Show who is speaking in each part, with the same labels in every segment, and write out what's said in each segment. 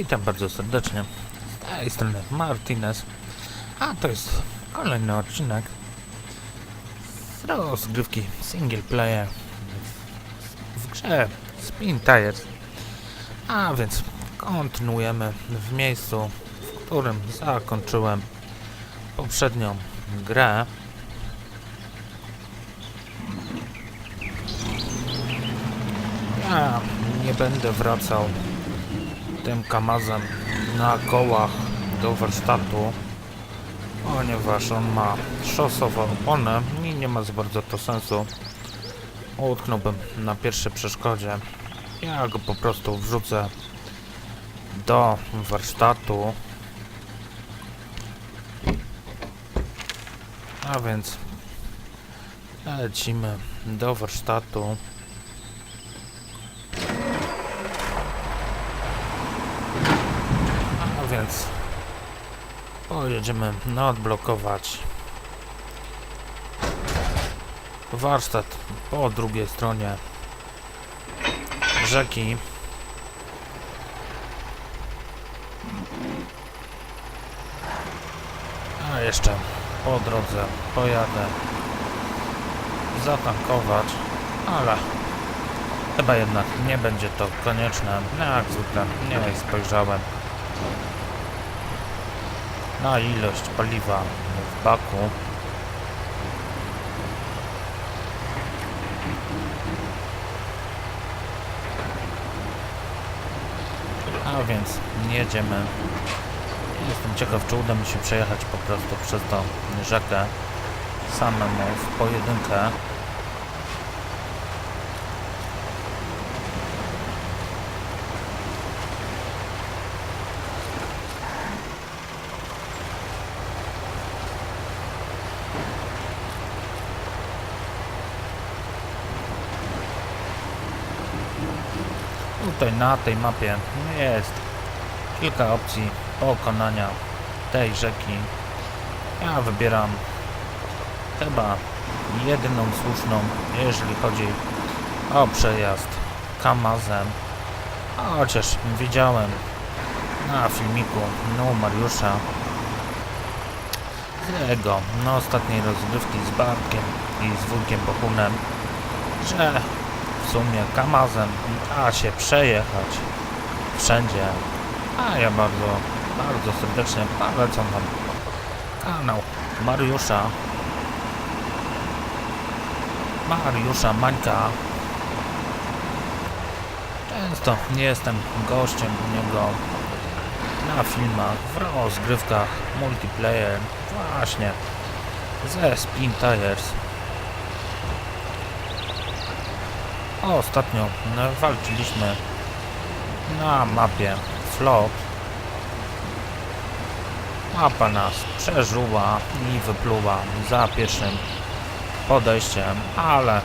Speaker 1: Witam bardzo serdecznie. Z tej strony Martinez. A to jest kolejny odcinek z rozgrywki single player w, w grze Spin Tires. A więc kontynuujemy w miejscu, w którym zakończyłem poprzednią grę. Ja nie będę wracał tym kamazem na kołach do warsztatu, ponieważ on ma szosowe opony i nie ma za bardzo to sensu. Utknąłbym na pierwszej przeszkodzie. Ja go po prostu wrzucę do warsztatu. A więc lecimy do warsztatu. A więc pojedziemy na odblokować warsztat po drugiej stronie rzeki. A jeszcze po drodze pojadę zatankować, ale chyba jednak nie będzie to konieczne. No, Jak zwykle nie spojrzałem na ilość paliwa w baku. A więc jedziemy. Jestem ciekaw, czy uda mi się przejechać po prostu przez tą rzekę samemu w pojedynkę. Tutaj na tej mapie jest kilka opcji pokonania tej rzeki. Ja wybieram chyba jedyną słuszną, jeżeli chodzi o przejazd Kamazem. Chociaż widziałem na filmiku no Mariusza z jego na ostatniej rozgrywki z Bartkiem i z wujkiem Bohunem, że w sumie Kamazem da się przejechać wszędzie. A ja bardzo, bardzo serdecznie polecam wam kanał Mariusza. Mariusza Mańka. Często nie jestem gościem u niego na filmach, w rozgrywkach multiplayer, właśnie ze Spin Tires. Ostatnio e, walczyliśmy na mapie Flop. Mapa nas przeżuła i wypluła za pierwszym podejściem, ale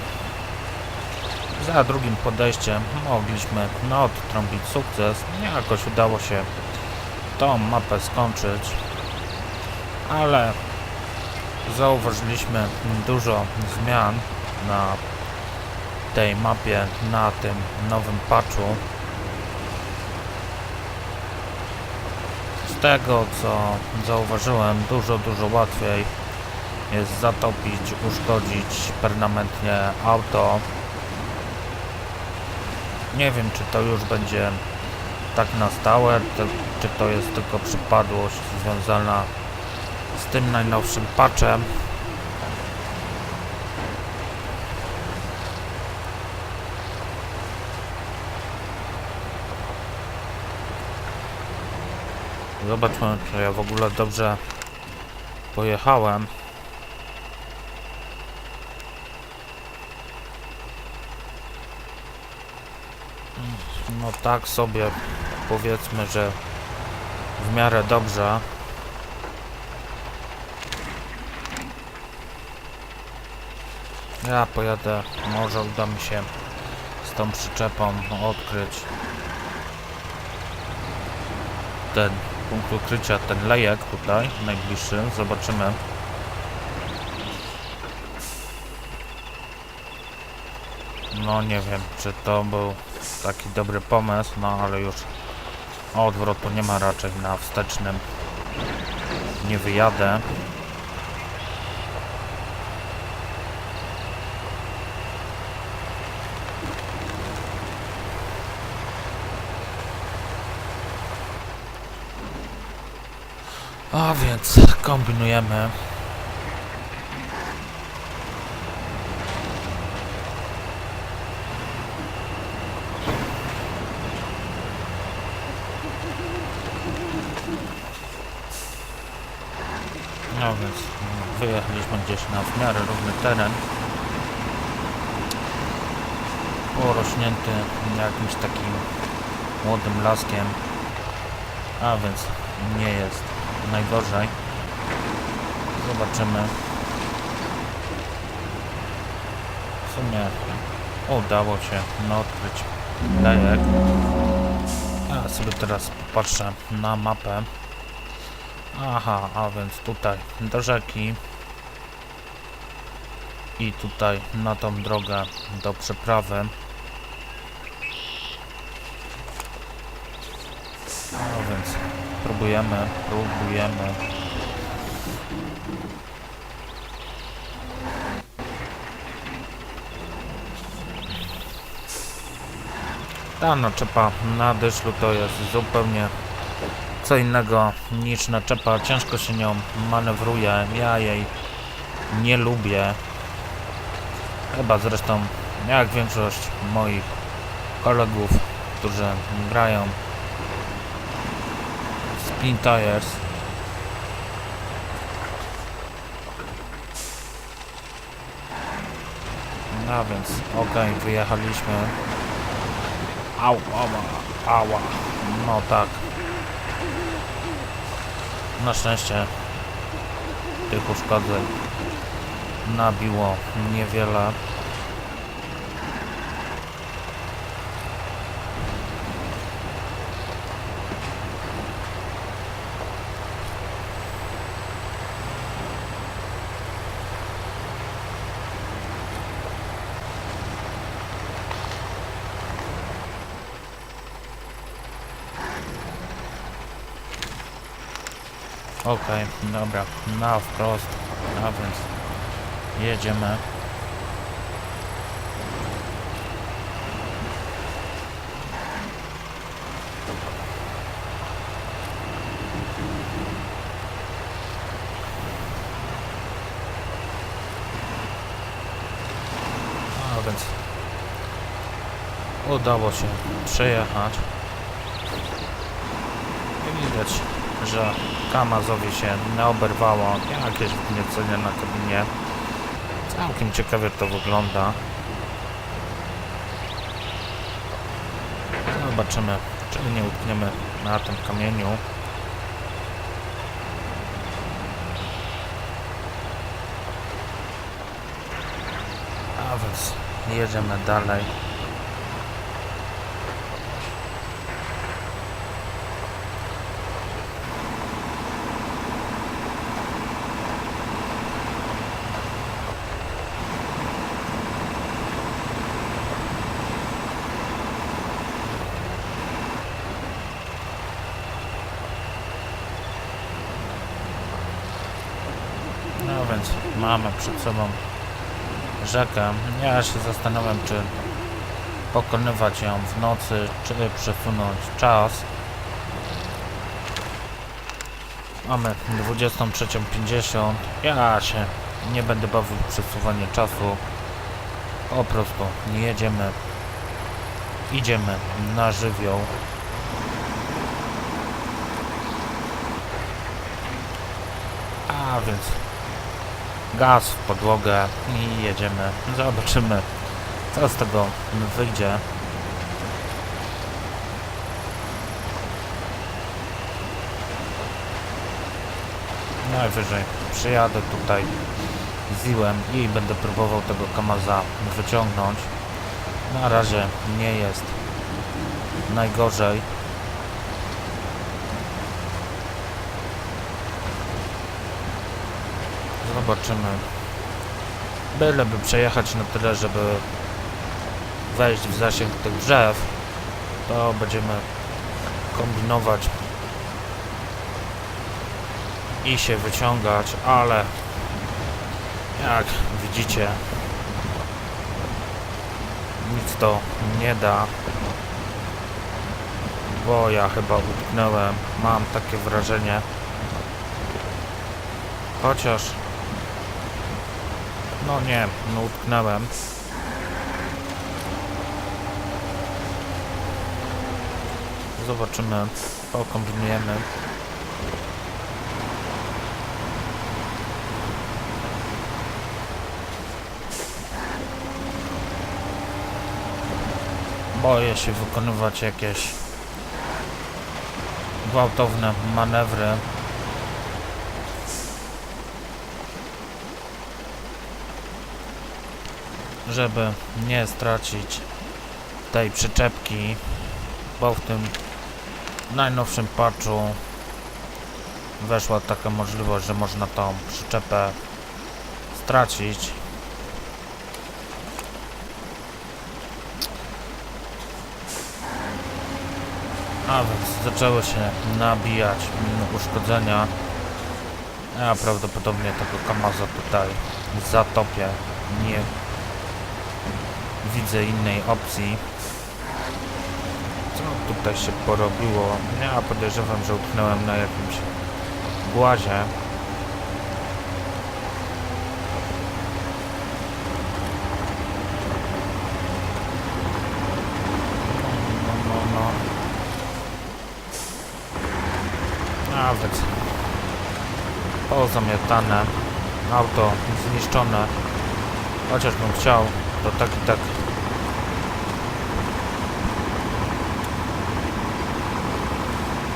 Speaker 1: za drugim podejściem mogliśmy odtrąbić sukces. Jakoś udało się tą mapę skończyć, ale zauważyliśmy dużo zmian na tej mapie na tym nowym patchu. Z tego co zauważyłem, dużo, dużo łatwiej jest zatopić, uszkodzić permanentnie auto. Nie wiem, czy to już będzie tak na stałe, czy to jest tylko przypadłość związana z tym najnowszym patchem. Zobaczmy, czy ja w ogóle dobrze pojechałem. No tak sobie powiedzmy, że w miarę dobrze. Ja pojadę, może uda mi się z tą przyczepą odkryć ten punkt ukrycia, ten lejek tutaj, najbliższy, zobaczymy. No nie wiem, czy to był taki dobry pomysł, no ale już Odwrotu nie ma raczej na wstecznym. Nie wyjadę. A więc kombinujemy. No więc wyjechaliśmy gdzieś na w miarę równy teren. Porośnięty jakimś takim młodym laskiem. A więc nie jest najgorzej. Zobaczymy. W sumie udało się no, odkryć lejek. Ja sobie teraz popatrzę na mapę. Aha, a więc tutaj do rzeki i tutaj na tą drogę do przeprawy. A więc próbujemy, próbujemy. Ta naczepa na dyszlu to jest zupełnie co innego niż naczepa. Ciężko się nią manewruje. Ja jej nie lubię. Chyba zresztą jak większość moich kolegów, którzy grają Spin Tires. No więc, okej, wyjechaliśmy. Au, ała, ała. No tak. Na szczęście tych uszkodzeń nabiło niewiele. Okej, dobra, na wprost, a więc jedziemy. A więc udało się przejechać. I widać, że Kamazowi się naoberwało jakieś wgniecenie na kabinie. Całkiem ciekawie to wygląda. Zobaczymy, czy nie utkniemy na tym kamieniu. A więc jedziemy dalej. No więc mamy przed sobą rzekę. Ja się zastanawiam, czy pokonywać ją w nocy, czy przesunąć czas. Mamy 23.50. Ja się nie będę bawił w przesuwanie czasu. Po prostu nie jedziemy. Idziemy na żywioł. A więc gaz w podłogę i jedziemy. Zobaczymy, co z tego wyjdzie. Najwyżej przyjadę tutaj z Iłem i będę próbował tego Kamaza wyciągnąć. Na razie nie jest najgorzej. Zobaczymy. Byleby przejechać na tyle, żeby wejść w zasięg tych drzew, to będziemy kombinować i się wyciągać, ale jak widzicie nic to nie da bo ja chyba utknąłem mam takie wrażenie chociaż no nie, no utknąłem zobaczymy pokombinujemy boję się wykonywać jakieś gwałtowne manewry. Żeby nie stracić tej przyczepki, bo w tym najnowszym patchu weszła taka możliwość, że można tą przyczepę stracić. A więc zaczęły się nabijać uszkodzenia. Ja prawdopodobnie tego Kamaza tutaj zatopię. Nie widzę innej opcji. Co tutaj się porobiło? Ja podejrzewam, że utknąłem na jakimś głazie. No, no, no. Nawet pozamiatane, auto zniszczone, chociażbym chciał, to tak i tak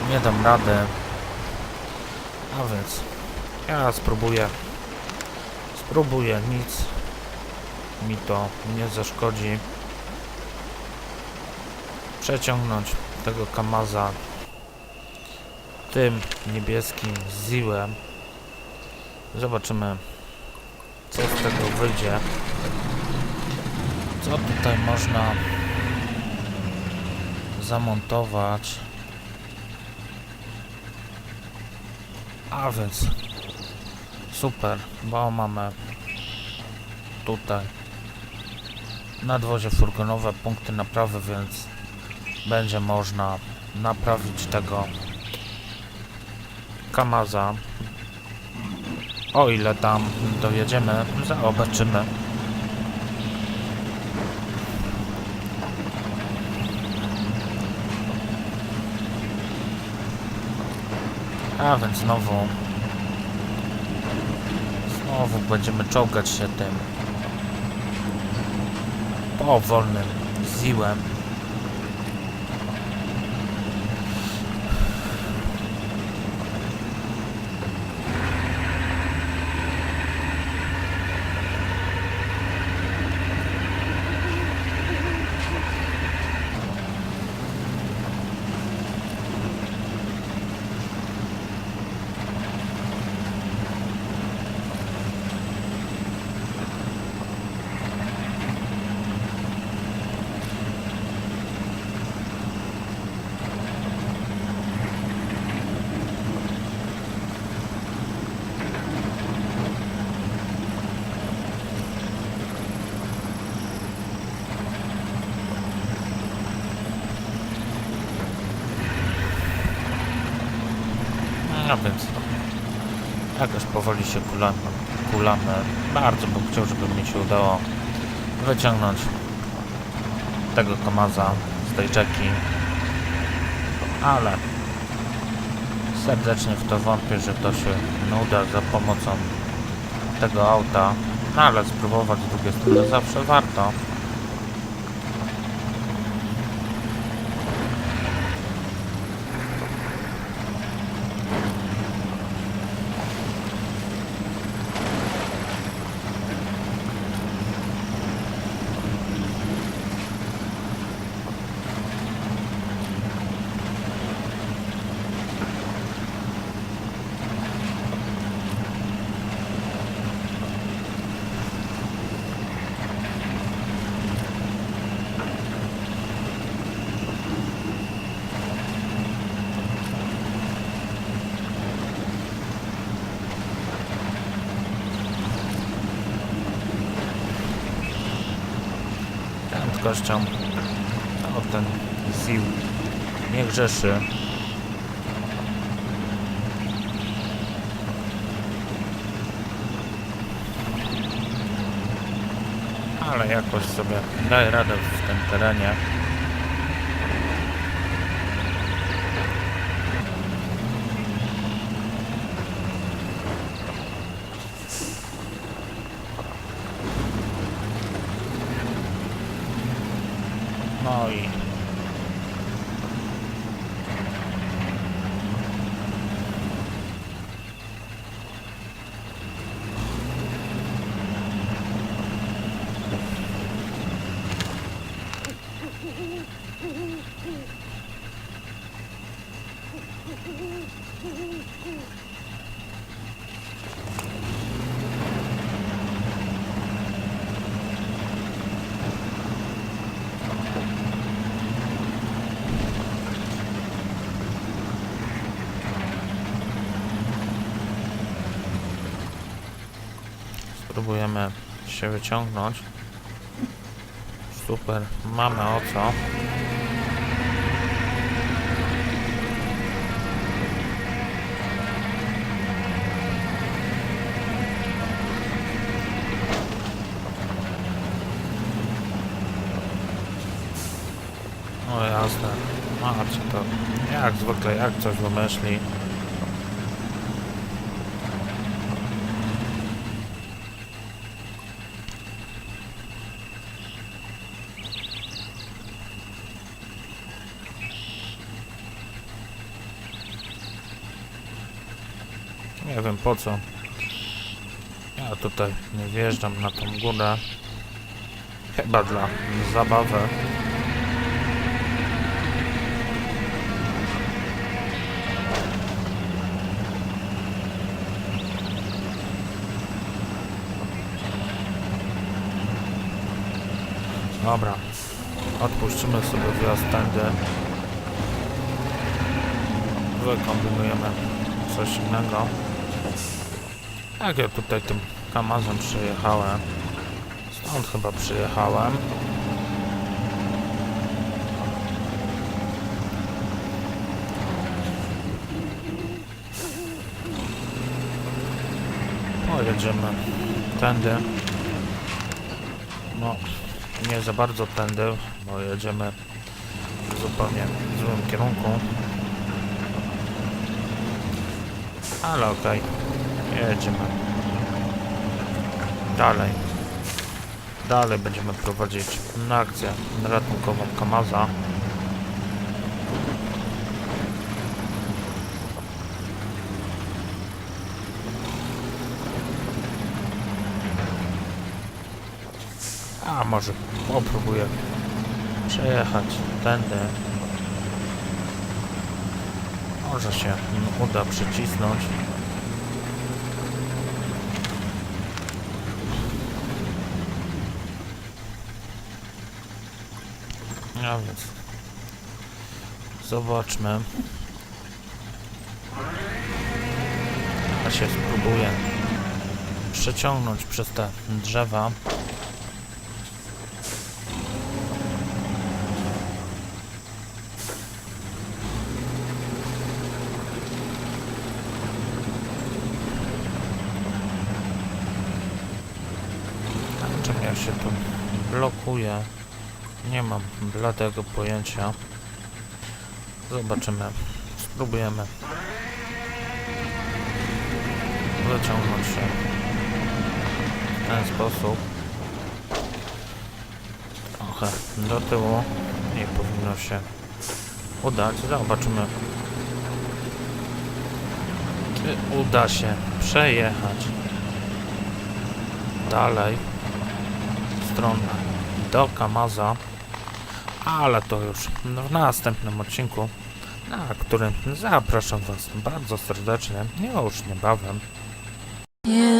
Speaker 1: nie dam rady. A więc ja spróbuję, spróbuję, nic mi to nie zaszkodzi przeciągnąć tego Kamaza tym niebieskim ziłem. Zobaczymy, co z tego wyjdzie. Co tutaj można zamontować. A więc super, bo mamy tutaj nadwozie furgonowe, punkty naprawy, więc będzie można naprawić tego Kamaza. O ile tam dojedziemy, zobaczymy. A więc znowu znowu będziemy czołgać się tym powolnym ziłem. No więc jakoś powoli się kulamy, kulamy. Bardzo bym chciał, żeby mi się udało wyciągnąć tego Kamaza z tej rzeki. Ale serdecznie w to wątpię, że to się uda za pomocą tego auta. No ale spróbować z drugiej strony zawsze warto. Prędkością. O, ten sił nie grzeszy. Ale jakoś sobie daje radę w tym terenie. No i spróbujemy się wyciągnąć. Super, mamy o co. O jasne, macie to jak zwykle, jak coś wymyśli. Nie wiem po co. Ja tutaj nie wjeżdżam na tą górę. Chyba dla zabawy. Dobra. Odpuszczymy sobie wjazd tędy. Wykombinujemy coś innego. Jak ja tutaj tym kamazem przyjechałem? Stąd chyba przyjechałem. Pojedziemy tędy. No, nie za bardzo tędy, bo jedziemy w zupełnie złym kierunku. Ale okej. Jedziemy. Dalej. Dalej będziemy prowadzić na akcję ratunkową Kamaza. A może popróbuję przejechać tędy. Może się uda przycisnąć. A więc zobaczmy. A się spróbuję przeciągnąć przez te drzewa. A Czym ja się tu blokuję? Nie mam bladego pojęcia. Zobaczymy. Spróbujemy wyciągnąć się w ten sposób. Trochę do tyłu i powinno się udać. Zobaczymy, czy uda się przejechać dalej w stronę do Kamaza, ale to już w następnym odcinku, na którym zapraszam Was bardzo serdecznie już niebawem. Yeah.